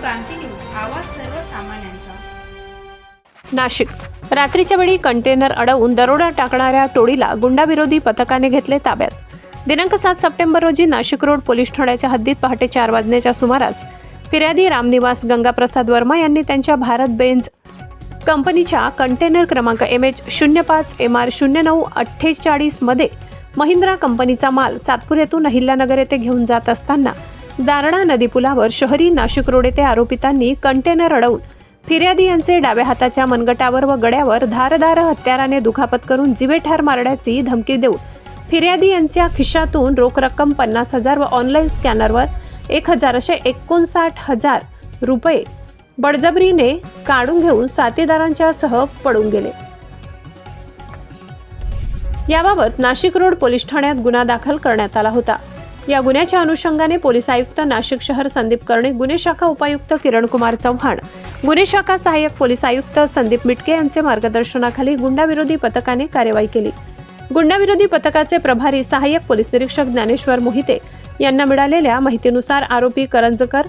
क्रांती news आवाज सर्वसामान्यांचा. नाशिक. रात्रीच्या वेळी कंटेनर अडवून दरोडा टाकणाऱ्या टोळीला गुंडाविरोधी पथकाने घेतले ताब्यात. दिनांक सात सप्टेंबर रोजी नाशिक रोड पोलीस ठाण्याच्या हद्दीत पहाटे चार वाजण्याच्या सुमारास फिर्यादी रामनिवास गंगाप्रसाद वर्मा यांनी त्यांच्या भारत बेन्झ कंपनीच्या कंटेनर क्रमांक एम एच शून्य पाच एम आर शून्य नऊ अठ्ठेचाळीसमध्ये महिंद्रा कंपनीचा माल सातपूर येथून अहिल्यानगर येथे घेऊन जात असताना दारणा नदीपुलावर शहरी नाशिक रोड येथे आरोपितांनी कंटेनर अडवून फिर्यादी यांचे डाव्या हाताच्या मनगटावर व गड्यावर धारदार हत्याराने दुखापत करून जिवेठार मारण्याची धमकी देऊन फिर्यादी यांच्या खिशातून रोख रक्कम पन्नास हजार व ऑनलाईन स्कॅनरवर एक हजार असे एकोणसाठ हजार रुपये बळजबरीने काढून घेऊन साथीदारांच्या सह पळून गेले. याबाबत नाशिक रोड पोलीस ठाण्यात गुन्हा दाखल करण्यात आला होता. या गुन्ह्याच्या अनुषंगाने पोलीस आयुक्त नाशिक शहर संदीप कर्णे गुन्हे शाखा उपायुक्त किरण कुमार चव्हाण गुन्हे शाखा सहाय्यक पोलीस आयुक्त संदीप मिटके यांचे मार्गदर्शनाखाली गुंडाविरोधी पथकाने कार्यवाही केली. गुंडाविरोधी पथकाचे प्रभारी सहाय्यक पोलीस निरीक्षक ज्ञानेश्वर मोहिते यांना मिळालेल्या माहितीनुसार आरोपी करंजकर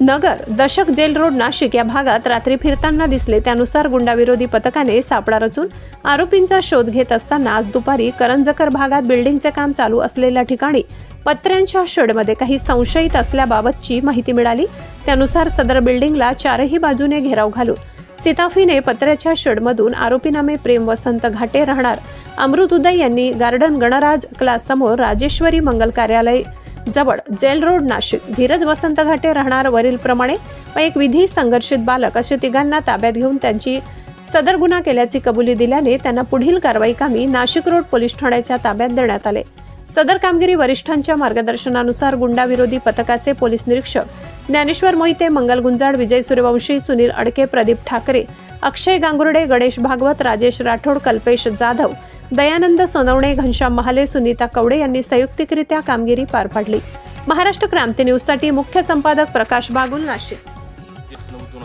नगर दशक जेल रोड नाशिक या भागात रात्री फिरताना दिसले त्यानुसार गुंडाविरोधी पथकाने सापळा रचून आरोपींचा शोध घेत असताना आज दुपारी करंजकर भागात बिल्डिंगचे काम चालू असलेल्या ठिकाणी पत्र्यांच्या शेडमध्ये काही संशयित असल्याबाबतची माहिती मिळाली. त्यानुसार सदर बिल्डिंगला चारही बाजूने घेराव घालून सिताफीने पत्र्याच्या शेडमधून आरोपीनामे प्रेम वसंत घाटे राहणार. अमृत उदय यांनी गार्डन गणराज क्लास समोर राजेश्वरी मंगल कार्यालय जवळ जेल रोड नाशिक. धीरज वसंत घाटे राहणार वरील प्रमाणे व एक विधी संघर्षित बालक असे तिघांना ताब्यात घेऊन त्यांची सदर गुन्हा केल्याची कबुली दिल्याने त्यांना पुढील कारवाई कामी नाशिक रोड पोलीस ठाण्याच्या ताब्यात देण्यात आले. सदर कामगिरी वरिष्ठांच्या मार्गदर्शनानुसार गुंडाविरोधी पथकाचे पोलीस निरीक्षक ज्ञानेश्वर मोहिते मंगल गुंजाड विजय सूर्यवंशी सुनील अडके प्रदीप ठाकरे अक्षय गांगुर्डे गणेश भागवत राजेश राठोड कल्पेश जाधव दयानंद सोनवणे घनश्याम महाले सुनीता कवडे यांनी संयुक्तिकरित्या कामगिरी पार पाडली. महाराष्ट्र क्रांती न्यूजसाठी मुख्य संपादक प्रकाश बागुल नाशिक. एक नऊ दोन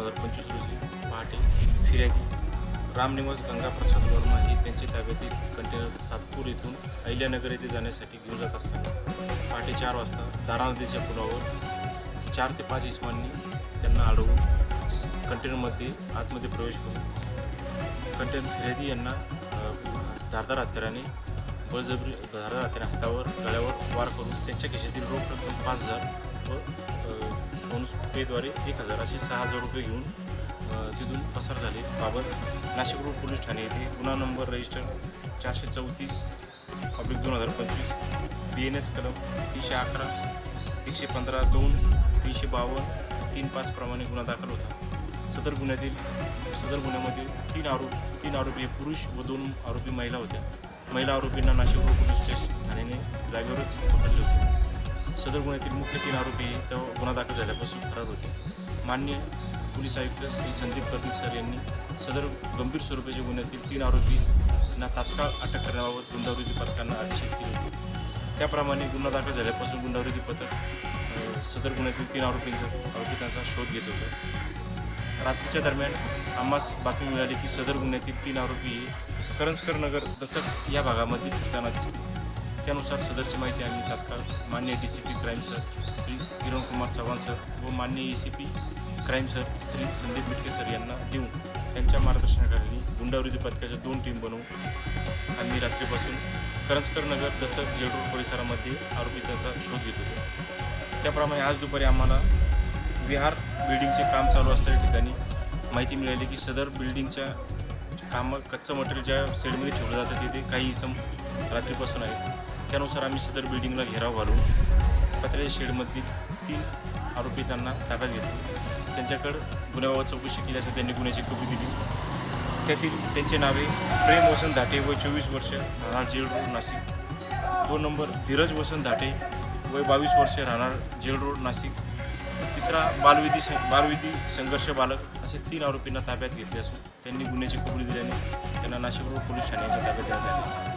रामनिवास गंगाप्रसाद वर्मा हे त्यांच्या ताब्यातील कंटेनर सातपूर येथून अहिल्यानगर येथे जाण्यासाठी घेऊन जात असताना पहाटे चार वाजता दारा नदीच्या पुलावर चार ते पाच इसमांनी त्यांना अडवून कंटेनरमध्ये आतमध्ये प्रवेश करून कंटेनर फिर्यादी यांना धारदार हत्याराने बळजबरी धारदार हत्यारा हातावर गळ्यावर वार करून त्यांच्या खिशातील रोख रक्कम पाच हजार व अ, फोन पेद्वारे एक हजार असे सहा हजार रुपये घेऊन तिथून पसार झाले. बाबत नाशिक रोड पोलीस ठाणे येथे गुन्हा नंबर रजिस्टर चारशे चौतीस ऑब्लिक दोन हजार पंचवीस बी एन एस कलम तीनशे अकरा एकशे पंधरा दोन तीनशे बावन्न तीन पाचप्रमाणे गुन्हा दाखल होता. सदर गुन्ह्यातील सदर गुन्ह्यामध्ये तीन आरोप तीन आरोपी हे पुरुष व दोन आरोपी महिला होत्या. महिला आरोपींना नाशिक पोलीस स्टेशन ठाण्याने जागेवरच पकडले होते. सदर गुन्ह्यातील मुख्य तीन आरोपी हे तेव्हा गुन्हा दाखल झाल्यापासून फरार होते. मान्य पोलीस आयुक्त श्री संदीप कर्णिक सर यांनी सदर गंभीर स्वरूपाच्या गुन्ह्यातील तीन आरोपींना तात्काळ अटक करण्याबाबत गुंडावृत्ती पथकांना आदेशित केले होते. त्याप्रमाणे गुन्हा दाखल झाल्यापासून गुंडावृत्ती पथक सदर गुन्ह्यातील तीन आरोपींचा आरोपितांचा शोध घेत होतं. रात्रीच्या दरम्यान आम्हास बातमी मिळाली की सदर गुन्ह्यातील तीन आरोपी करंजकर नगर दसक या भागामध्ये फिरताना दिसले. त्यानुसार सदरची माहिती आम्ही तात्काळ मान्य D C P crime sir Shri Kiran Kumar Chavan sir व मान्य A C P crime sir Shri Sandeep Mitke sir यांना देऊन त्यांच्या मार्गदर्शनाखाली गुंडावृत्ती पथकाच्या दोन टीम बनवून आम्ही रात्रीपासून करंजकर नगर दसक जेलरोड परिसरामध्ये आरोपीचा शोध घेत होतो. त्याप्रमाणे आज दुपारी आम्हाला विहार बिल्डिंगचे काम चालू असलेल्या ठिकाणी माहिती मिळाली की सदर बिल्डिंगच्या कामं कच्चं मटेरियल ज्या सेडमध्ये ठेवलं जातं तिथे काही इसम रात्रीपासून आहेत. त्यानुसार आम्ही सदर बिल्डिंगला घेराव घालून पत्र्याच्या शेडमधील तीन आरोपी त्यांना ताब्यात घेतले. त्यांच्याकडं गुन्ह्याबाबत चौकशी केली असं त्यांनी गुन्ह्याची कबुली दिली. त्यातील त्यांचे नावे प्रेम वसंत धाटे वय चोवीस वर्ष राहणार जेल रोड नाशिक. दोन नंबर धीरज वसंत धाटे वय बावीस वर्ष राहणार जेल रोड नाशिक. तिसरा बालविधी सं बालविधी संघर्ष बालक असे तीन आरोपींना ताब्यात घेतले असून त्यांनी गुन्ह्याची कबुली दिल्याने त्यांना नाशिक रोड पोलीस ठाण्याच्या ताब्यात देण्यात आले.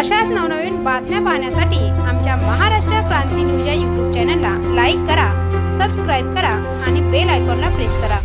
अशाच नवनवीन बातम्या पाहण्यासाठी आमच्या महाराष्ट्र क्रांती न्यूज या यूट्यूब चॅनलला लाईक करा सबस्क्राईब करा आणि बेल आयकॉनला प्रेस करा.